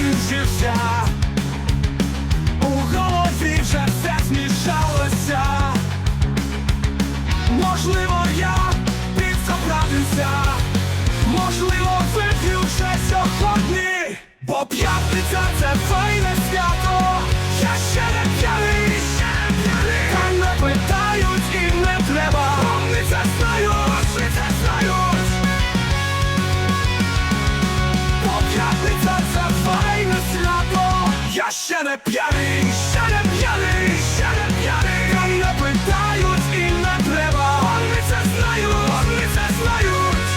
закінчився, у голосі вже все змішалося. Можливо, я підзаправився, можливо, вип'ю вже сьогодні, бо п'ятниця це файне свято, я ще не п'яний, не Та не питають і не треба, вони це знають, вони це знають. П'ятниця ще не п'яний, ще не п'яний, ще не п'яний. Та не питають і не треба. Вони це знають, вони це знають.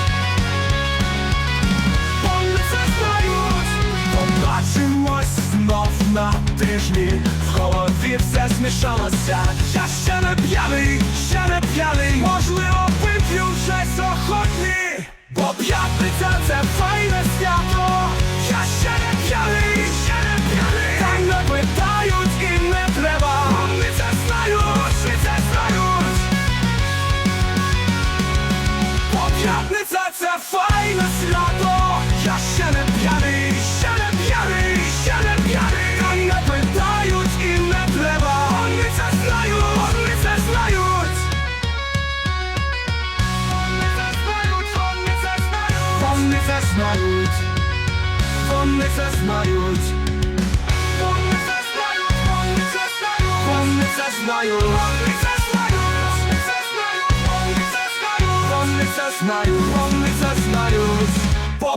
Вони це знають. Побачимось знов на тижні. В голові все змішалося. Я ще не п'яний, ще не п'яний. Можливо, вип'ю вже сьогодні. Бо п'ятниця це файне свято. Я ще не п'яний, п'ятниця це файне свято. Я ще не п'яний, ще не п'яний, ще не п'яний. Та не питають і не треба. Вони це знають, вони це знають. Вони це знають, вони це знають. Вони це знають. Вони це знають. Вони це знають, вони це знають. Вони це знають. Знають. Вони це знають.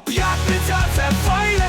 П'ятниця це файне